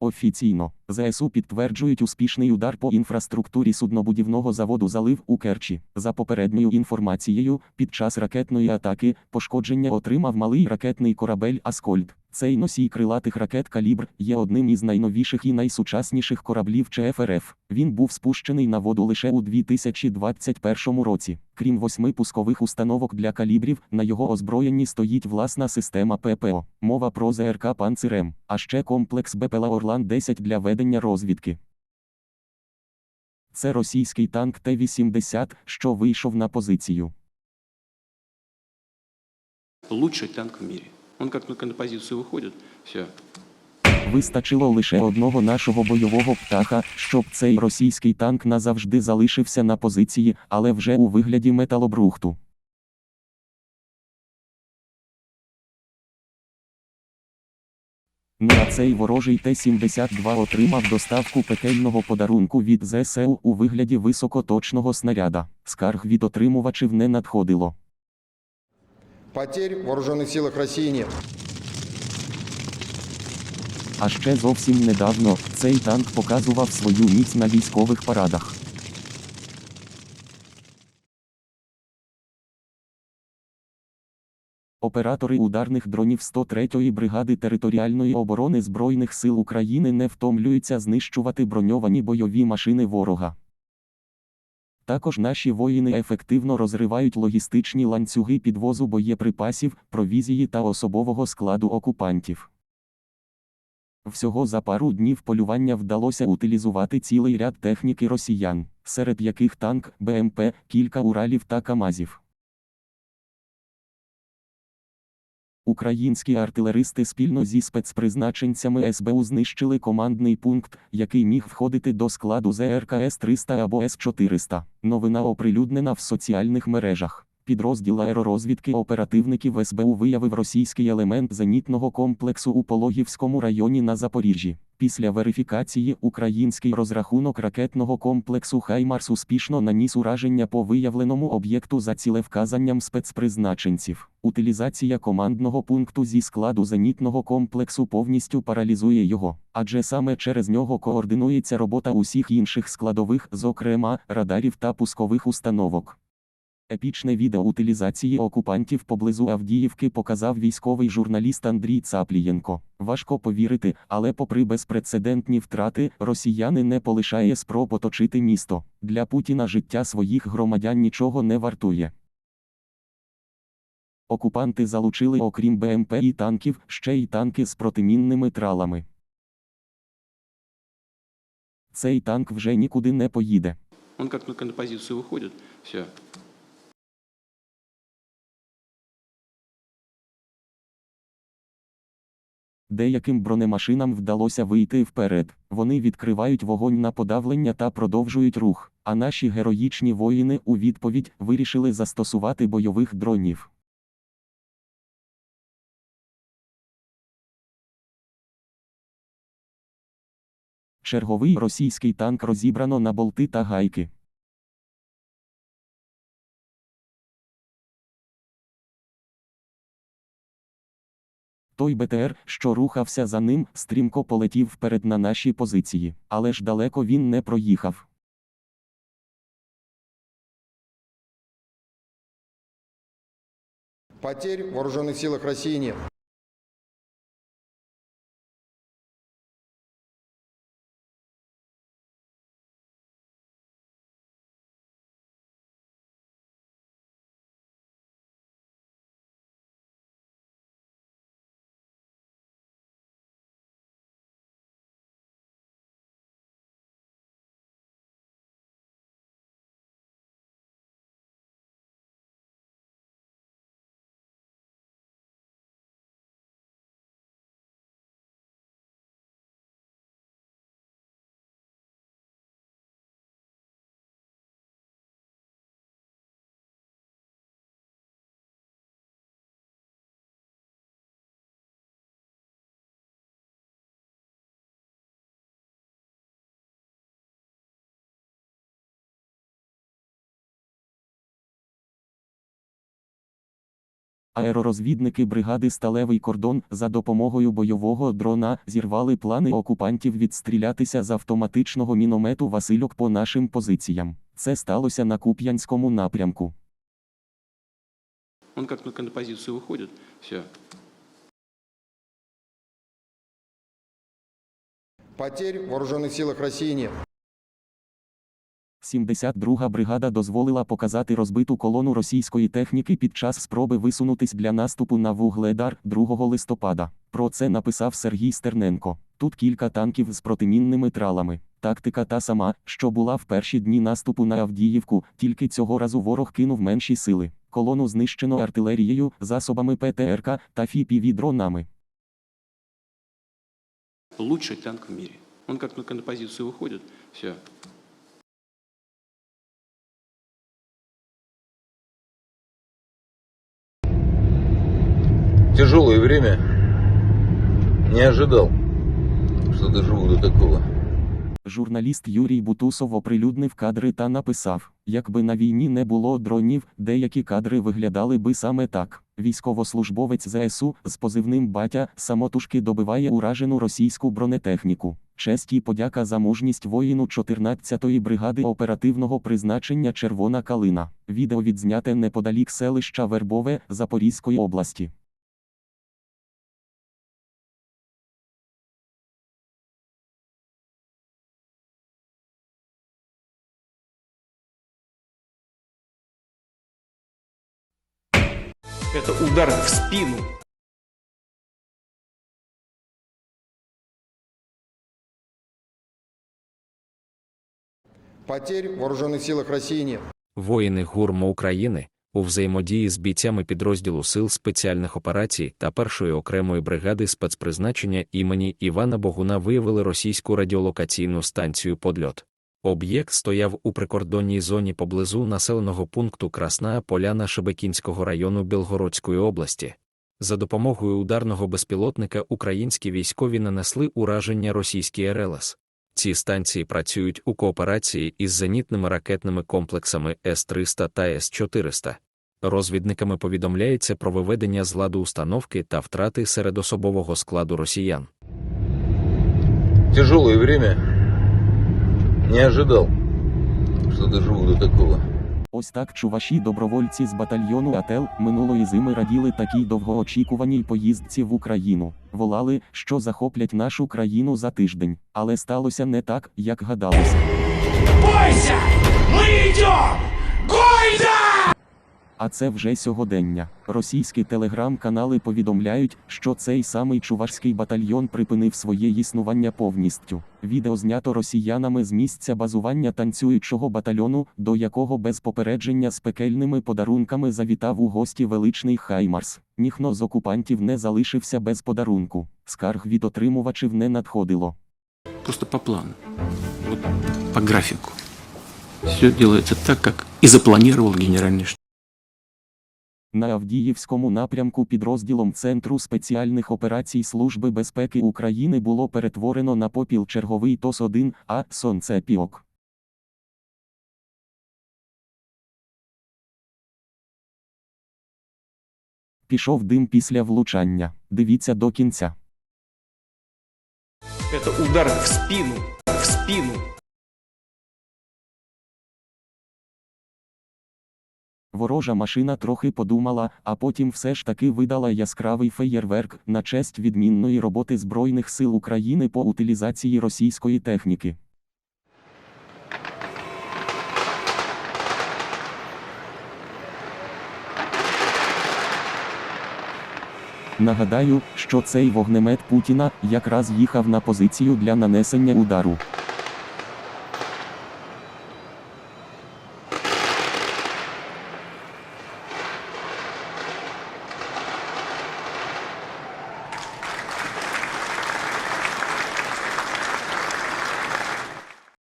Officino. ЗСУ підтверджують успішний удар по інфраструктурі суднобудівного заводу залив у Керчі. За попередньою інформацією, під час ракетної атаки пошкодження отримав малий ракетний корабель Аскольд. Цей носій крилатих ракет Калібр є одним із найновіших і найсучасніших кораблів ЧФРФ. Він був спущений на воду лише у 2021 році. Крім восьми пускових установок для калібрів, на його озброєнні стоїть власна система ППО. Мова про ЗРК «Панцирем», а ще комплекс БПЛА Орлан-10 для ведення розвідки. Це російський танк Т-80, що вийшов на позицію. лучший танк в мире. Он как только на позицию выходит, все. Вистачило лише одного нашого бойового птаха, щоб цей російський танк назавжди залишився на позиції, але вже у вигляді металобрухту. Ну а цей ворожий Т-72 отримав доставку пекельного подарунку від ЗСУ у вигляді високоточного снаряда. Скарг від отримувачів не надходило. Потерь в вооруженных силах России нет. А ще зовсім недавно цей танк показував свою міць на військових парадах. Оператори ударних дронів 103-ї бригади територіальної оборони Збройних сил України не втомлюються знищувати броньовані бойові машини ворога. Також наші воїни ефективно розривають логістичні ланцюги підвозу боєприпасів, провізії та особового складу окупантів. Всього за пару днів полювання вдалося утилізувати цілий ряд техніки росіян, серед яких танк, БМП, кілька Уралів та Камазів. Українські артилеристи спільно зі спецпризначенцями СБУ знищили командний пункт, який міг входити до складу ЗРК С-300 або С-400. Новина оприлюднена в соціальних мережах. Підрозділ аеророзвідки оперативників СБУ виявив російський елемент зенітного комплексу у Пологівському районі на Запоріжжі. Після верифікації український розрахунок ракетного комплексу Хаймарс успішно наніс ураження по виявленому об'єкту за цілевказанням спецпризначенців. Утилізація командного пункту зі складу зенітного комплексу повністю паралізує його, адже саме через нього координується робота усіх інших складових, зокрема радарів та пускових установок. Епічне відео утилізації окупантів поблизу Авдіївки показав військовий журналіст Андрій Цаплієнко. Важко повірити, але попри безпрецедентні втрати, росіяни не полишає спроб оточити місто. Для Путіна життя своїх громадян нічого не вартує. Окупанти залучили окрім БМП і танків, ще й танки з протимінними тралами. Цей танк вже нікуди не поїде. Он только на позицию выходит, все. Деяким бронемашинам вдалося вийти вперед. Вони відкривають вогонь на подавлення та продовжують рух. А наші героїчні воїни у відповідь вирішили застосувати бойових дронів. Черговий російський танк розібрано на болти та гайки. Той БТР, що рухався за ним, стрімко полетів вперед на наші позиції, але ж далеко він не проїхав. Потерь в вооруженных силах России нет. Аеророзвідники бригади Сталевий кордон за допомогою бойового дрона зірвали плани окупантів відстрілятися з автоматичного міномету Васильок по нашим позиціям. Це сталося на Куп'янському напрямку. Он как только на позицию выходит, все. Потерь в вооруженных силах России нет. 72-га бригада дозволила показати розбиту колону російської техніки під час спроби висунутись для наступу на Вугледар 2 листопада. Про це написав Сергій Стерненко. Тут кілька танків з протимінними тралами. Тактика та сама, що була в перші дні наступу на Авдіївку, тільки цього разу ворог кинув менші сили. Колону знищено артилерією, засобами ПТРК та ФІПІВі-дронами. Лучший танк в мире. Он как только на позицию выходит, все. Тяжелое время. Не ожидал, что доживу до такого. Журналіст Юрій Бутусов оприлюднив кадри та написав: якби на війні не було дронів, деякі кадри виглядали би саме так. Військовослужбовець ЗСУ з позивним батя самотужки добиває уражену російську бронетехніку. Честь і подяка за мужність воїну 14-ї бригади оперативного призначення Червона Калина. Відео відзняте неподалік селища Вербове Запорізької області. Это удар в спину. Потерь в вооруженных силах России нет. Воїни ГУРМО України у взаємодії з бійцями підрозділу Сил спеціальних операцій та першої окремої бригади спецпризначення імені Івана Богуна виявили російську радіолокаційну станцію «Подльот». Об'єкт стояв у прикордонній зоні поблизу населеного пункту Красна Поляна Шебекінського району Білгородської області. За допомогою ударного безпілотника українські військові нанесли ураження російській РЛС. Ці станції працюють у кооперації із зенітними ракетними комплексами С-300 та С-400. Розвідниками повідомляється про виведення з ладу установки та втрати серед особового складу росіян. Тяжелое время. Не ожидал, что доживу до такого. Ось так чуваші добровольці з батальйону АТЕЛ минулої зими раділи такій довгоочікуваній поїздці в Україну. Волали, що захоплять нашу країну за тиждень. Але сталося не так, як гадалося. Бойся! Ми йдемо! Гойда! А це вже сьогодення. Російські телеграм-канали повідомляють, що цей самий чувашський батальйон припинив своє існування повністю. Відео знято росіянами з місця базування танцюючого батальйону, до якого без попередження з пекельними подарунками завітав у гості величний Хаймарс. Ніхто з окупантів не залишився без подарунку. Скарг від отримувачів не надходило. Просто по плану. По графику. Все делается так, как и запланировал генеральный штаб. На Авдіївському напрямку підрозділом Центру спеціальних операцій Служби безпеки України було перетворено на попіл черговий ТОС-1, а «Сонцепіок». Пішов дим після влучання. Дивіться до кінця. Это удар в спину. В спину. Ворожа машина трохи подумала, а потім все ж таки видала яскравий феєрверк на честь відмінної роботи Збройних сил України по утилізації російської техніки. Нагадаю, що цей вогнемет Путіна якраз їхав на позицію для нанесення удару.